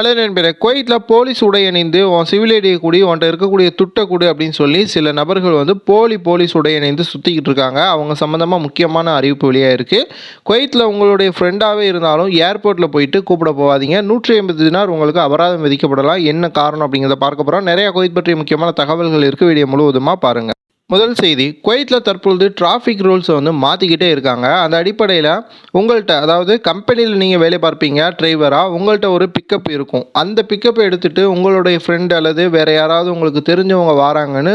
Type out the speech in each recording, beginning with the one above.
Hello நண்பரே குவைத்தில் police உடை அணிந்து உன் சிவில் ஐடியை கூடி உன்கிட்ட இருக்கக்கூடிய துட்டக்கூடு அப்படின்னு சொல்லி சில நபர்கள் வந்து போலி போலீஸ் உடை அணிந்து சுற்றிக்கிட்டு இருக்காங்க. அவங்க சம்மந்தமாக முக்கியமான அறிவிப்பு வெளியாக இருக்குது குவைத்தில் உங்களுடைய ஃப்ரெண்டாகவே இருந்தாலும் ஏர்போர்ட்டில் போயிட்டு கூப்பிட போகாதீங்க. நூற்றி ஐம்பது தினார் உங்களுக்கு அபராதம் விதிக்கப்படலாம். என்ன காரணம் அப்படிங்கிறத பார்க்க போகிறோம் நிறையா குவைத் பற்றிய முக்கியமான தகவல்கள் இருக்குது வீடியோ முழுவதுமாக பாருங்கள் முதல் செய்தி குவைத்தில் தற்பொழுது டிராஃபிக் ரூல்ஸை வந்து மாற்றிக்கிட்டே இருக்காங்க. அந்த அடிப்படையில் உங்கள்கிட்ட அதாவது கம்பெனியில் நீங்கள் வேலை பார்ப்பீங்க டிரைவராக உங்கள்கிட்ட ஒரு பிக்கப் இருக்கும். அந்த பிக்கப்பை எடுத்துகிட்டு உங்களுடைய ஃப்ரெண்ட் அல்லது வேறு யாராவது உங்களுக்கு தெரிஞ்சவங்க வராங்கன்னு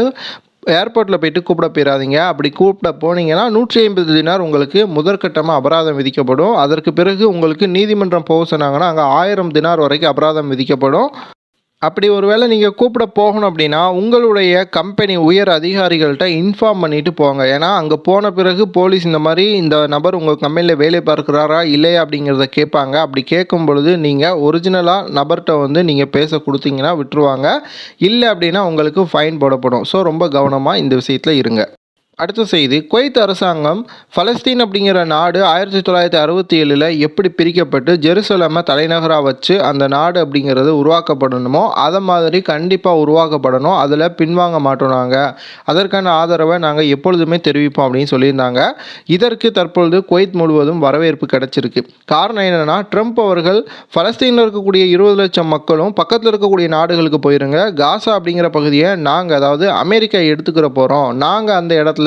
ஏர்போர்ட்டில் போயிட்டு கூப்பிட போயிடாதீங்க அப்படி கூப்பிட போனீங்கன்னா நூற்றி ஐம்பது தினார் உங்களுக்கு முதற்கட்டமாக அபராதம் விதிக்கப்படும். அதற்கு பிறகு உங்களுக்கு நீதிமன்றம் போக சொன்னாங்கன்னா அங்கே ஆயிரம் தினார் வரைக்கும் அபராதம் விதிக்கப்படும். அப்படி ஒருவேளை நீங்கள் கூப்பிட போகணும் அப்படின்னா உங்களுடைய கம்பெனி உயர் அதிகாரிகள்கிட்ட இன்ஃபார்ம் பண்ணிவிட்டு போங்க. ஏன்னா அங்கே போன பிறகு போலீஸ் இந்த மாதிரி இந்த நபர் உங்கள் கம்பெனியில் வேலை பார்க்குறாரா இல்லையா அப்படிங்கிறத கேட்பாங்க. அப்படி கேட்கும் பொழுது நீங்கள் ஒரிஜினலாக நபர்கிட்ட வந்து நீங்கள் பேச கொடுத்தீங்கன்னா விட்டுருவாங்க. இல்லை அப்படின்னா உங்களுக்கு ஃபைன் போடப்படும். ஸோ ரொம்ப கவனமாக இந்த விஷயத்தில் இருங்க. அடுத்த செய்தி குவைத் அரசாங்கம் பலஸ்தீன் அப்படிங்கிற நாடு ஆயிரத்தி தொள்ளாயிரத்தி அறுபத்தி ஏழில் எப்படி பிரிக்கப்பட்டு ஜெருசலமை தலைநகராக வச்சு அந்த நாடு அப்படிங்கிறது உருவாக்கப்படணுமோ அதை மாதிரி கண்டிப்பாக உருவாக்கப்படணும். அதில் பின்வாங்க மாட்டோம் நாங்கள் அதற்கான ஆதரவை நாங்கள் எப்பொழுதுமே தெரிவிப்போம் அப்படின்னு சொல்லியிருந்தாங்க. இதற்கு தற்பொழுது குவைத் முழுவதும் வரவேற்பு கிடைச்சிருக்கு. காரணம் என்னென்னா ட்ரம்ப் அவர்கள் பலஸ்தீனில் இருக்கக்கூடிய இருபது லட்சம் மக்களும் பக்கத்தில் இருக்கக்கூடிய நாடுகளுக்கு போயிருங்க. காசா அப்படிங்கிற பகுதியை நாங்கள் அதாவது அமெரிக்கா எடுத்துக்கிற போகிறோம் நாங்கள் அந்த இடத்துல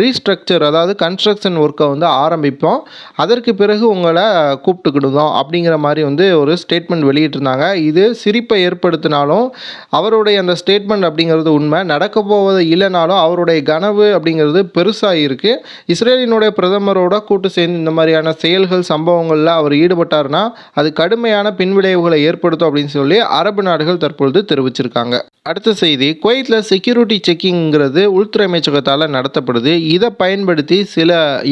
ரீஸ்ட்ரக்சர் அதாவது கன்ஸ்ட்ரக்ஷன் ஒர்க்கை வந்து ஆரம்பிப்போம். அதற்கு பிறகு உங்களை கூப்பிட்டுக்கிடுதோம் அப்படிங்கிற மாதிரி வந்து ஒரு ஸ்டேட்மெண்ட் வெளியிட்டிருந்தாங்க. இது சிரிப்பை ஏற்படுத்தினாலும் அவருடைய அந்த ஸ்டேட்மெண்ட் அப்படிங்கிறது உண்மை. நடக்க போவது இல்லைனாலும் அவருடைய கனவு அப்படிங்கிறது பெருசாக இருக்குது இஸ்ரேலினுடைய பிரதமரோட கூட்டு சேர்ந்து இந்த மாதிரியான செயல்கள் சம்பவங்களில் அவர் ஈடுபட்டார்னா அது கடுமையான பின்விளைவுகளை ஏற்படுத்தும் அப்படின்னு சொல்லி அரபு நாடுகள் தற்பொழுது தெரிவிச்சிருக்காங்க. அடுத்த செய்தி குவைத்தில் செக்யூரிட்டி செக்கிங்கிறது உள்துறை அமைச்சகத்தால் நடத்தப்படுது இதை பயன்படுத்தி சில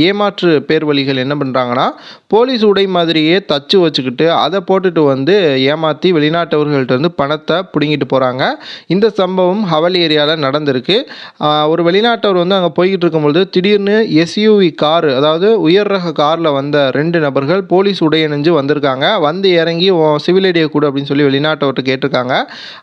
ஏமாற்று பேர் வழிகள் என்ன பண்ணுறாங்கன்னா போலீஸ் உடை மாதிரியே தச்சு வச்சுக்கிட்டு அதை போட்டுட்டு வந்து ஏமாற்றி வெளிநாட்டவர்கள்ட்ட வந்து பணத்தை பிடுங்கிட்டு போகிறாங்க இந்த சம்பவம் ஹவல் ஏரியாவில் நடந்திருக்கு. ஒரு வெளிநாட்டவர் வந்து அங்கே போய்கிட்டு இருக்கும்பொழுது திடீர்னு எஸ்யூவி கார் அதாவது உயர் ரக காரில் வந்த ரெண்டு நபர்கள் போலீஸ் உடை அணிஞ்சு வந்திருக்காங்க. வந்து இறங்கி சிவில் ஐடியா கூட அப்படின்னு சொல்லி வெளிநாட்டவர்கிட்ட கேட்டிருக்காங்க.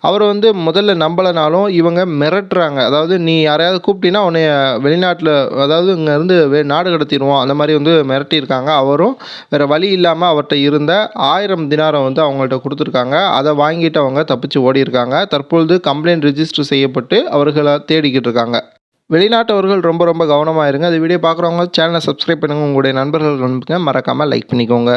அவர் வந்து முதல்ல நம்பலைனாலும் இவங்க மிரட்டுறாங்க. அதாவது நீ யாரையாவது கூப்பிட்டீங்கன்னா உன்னை வெளிநாட்டில் அதாவது இங்கேருந்து வே நாடு கடத்திடுவோம் அந்த மாதிரி வந்து மிரட்டியிருக்காங்க அவரும் வேறு வழி இல்லாமல் அவர்கிட்ட இருந்த ஆயிரம் தினாரம் வந்து அவங்கள்ட்ட கொடுத்துருக்காங்க அதை வாங்கிட்டு அவங்க தப்பிச்சு ஓடி இருக்காங்க தற்பொழுது கம்ப்ளைண்ட் ரிஜிஸ்டர் செய்யப்பட்டு அவர்களை தேடிக்கிட்டு இருக்காங்க வெளிநாட்டவர்கள் ரொம்ப ரொம்ப கவனமாக இருங்க அது வீடியோ பார்க்குறவங்க சேனலை சப்ஸ்கிரைப் பண்ணுங்கள் உங்களுடைய நண்பர்கள் அனுப்புங்க மறக்காமல் லைக் பண்ணிக்கோங்க